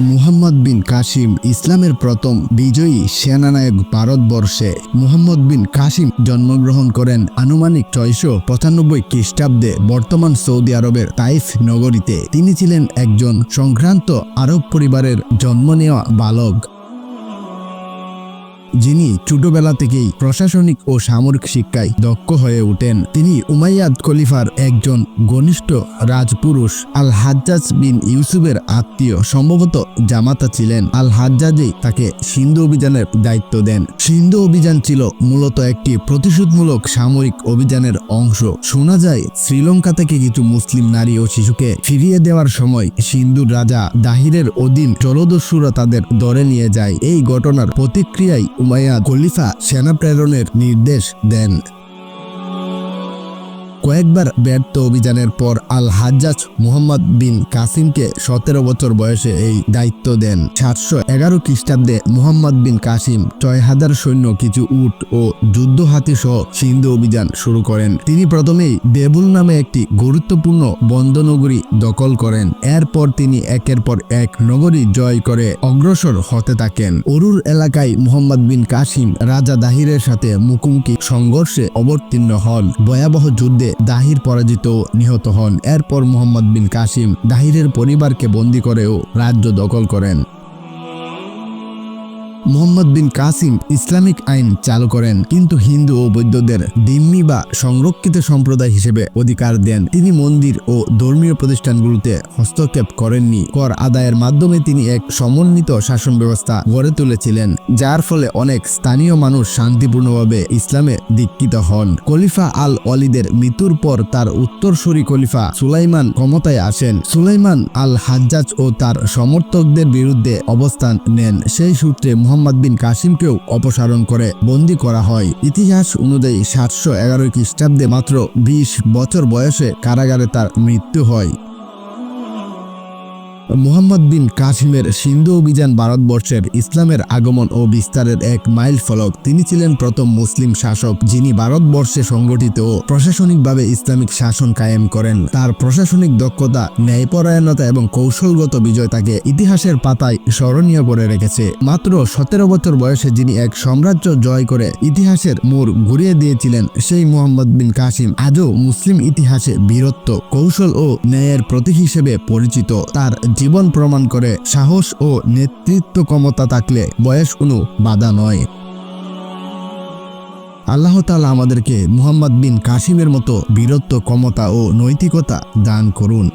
মুহাম্মদ বিন কাসিম ইসলামের প্রথম বিজয়ী সেনানায়ক ভারতবর্ষে মুহাম্মদ বিন কাসিম জন্মগ্রহণ করেন আনুমানিক ছয়শো পঁচানব্বই খ্রিস্টাব্দে বর্তমান সৌদি আরবের তাইফ নগরীতে। তিনি ছিলেন একজন সংক্রান্ত আরব পরিবারের জন্ম নেওয়া বালক। যিনি ছোটবেলা থেকেই প্রশাসনিক ও সামরিক শিক্ষায় দক্ষ হয়ে ওঠেন, তিনি উমাইয়াদ খলিফার একজন ঘনিষ্ঠ রাজপুরুষ আল হাজ্জাজ বিন ইউসুফের আত্মীয়, সম্ভবত জামাতা ছিলেন। আল হাজ্জাজই তাকে সিন্ধু অভিযানের দায়িত্ব দেন। সিন্ধু অভিযান ছিল মূলত একটি প্রতিশোধমূলক সামরিক অভিযানের অংশ। শোনা যায়, শ্রীলঙ্কা থেকে কিছু মুসলিম নারী ও শিশুকে ফিরিয়ে দেওয়ার সময় সিন্ধুর রাজা দাহিরের অধীন জলদস্যুরা তাদের দরে নিয়ে যায়। এই ঘটনার প্রতিক্রিয়ায় উমাইয়া খলিফা সেনা প্রেরণের নির্দেশ দেন। কয়েকবার ব্যর্থ অভিযানের পর আল হাজ্জাজ মুহাম্মদ বিন কাসিমকে সতেরো বছর বয়সে এই দায়িত্ব দেন। সাতশো এগারো খ্রিস্টাব্দে মুহাম্মদ বিন কাসিম ছয় হাজার সৈন্য, কিছু উট ও যুদ্ধ হাতি সহ সিন্ধু অভিযান শুরু করেন। তিনি প্রথমেই দেবুল নামে একটি গুরুত্বপূর্ণ বন্দনগরী দখল করেন। এরপর তিনি একের পর এক নগরী জয় করে অগ্রসর হতে থাকেন। অরুর এলাকায় মুহাম্মদ বিন কাসিম রাজা দাহিরের সাথে মুখোমুখি সংঘর্ষে অবতীর্ণ হন। ভয়াবহ যুদ্ধে দাহির পরাজিত নিহত হন। এরপর মোহাম্মদ বিন কাসিম দাহিরের পরিবারকে বন্দি করেও রাজ্য দখল করেন। মোহাম্মদ বিন কাসিম ইসলামিক আইন চালু করেন, কিন্তু হিন্দু ও বৌদ্ধদের দিম্মি বা সংরক্ষিত সম্প্রদায় হিসেবে অধিকার দেন। তিনি মন্দির ও ধর্মীয় প্রতিষ্ঠানগুলোতে হস্তক্ষেপ করেননি। কর আদায়ের মাধ্যমে তিনি এক সমন্বিত শাসন ব্যবস্থা গড়ে তুলেছিলেন, যার ফলে অনেক স্থানীয় মানুষ শান্তিপূর্ণভাবে ইসলামে দীক্ষিত হন। খলিফা আল অলিদের মৃত্যুর পর তার উত্তরসূরি খলিফা সুলাইমান ক্ষমতায় আসেন। সুলাইমান আল হাজ্জাজ ও তার সমর্থকদের বিরুদ্ধে অবস্থান নেন। সেই সূত্রে মুহাম্মদ বিন কাসিমকেও অপসারণ করে, বন্দি করা হয়। ইতিহাস অনুযায়ী সাতশো এগারো খ্রিস্টাব্দে মাত্র বিশ বছর বয়সে কারাগারে তার মৃত্যু হয়। মুহাম্মদ বিন কাসিমের সিন্ধু অভিযান ভারতবর্ষের ইসলামের আগমন ও বিস্তারের এক মাইল ফলক। তিনি ছিলেন প্রথম মুসলিম শাসক যিনি ভারতবর্ষে সংগঠিত ও প্রশাসনিকভাবে ইসলামিক শাসন কায়েম করেন। তার প্রশাসনিক দক্ষতা, ন্যায়পরায়ণতা এবং কৌশলগত বিজয় তাকে ইতিহাসের পাতায় স্মরণীয় করে রেখেছে। মাত্র সতেরো বছর বয়সে যিনি এক সাম্রাজ্য জয় করে ইতিহাসের মোড় ঘুরিয়ে দিয়েছিলেন, সেই মুহাম্মদ বিন কাসিম আজও মুসলিম ইতিহাসে বীরত্ব, কৌশল ও ন্যায়ের প্রতীক হিসেবে পরিচিত। তার জীবন প্রমাণ করে সাহস ও নেতৃত্ব ক্ষমতা থাকলে বয়স কোনো বাধা নয়। আল্লাহ তালা আমাদেরকে মুহাম্মদ বিন কাসিমের মতো বীরত্ব, ক্ষমতা ও নৈতিকতা দান করুন।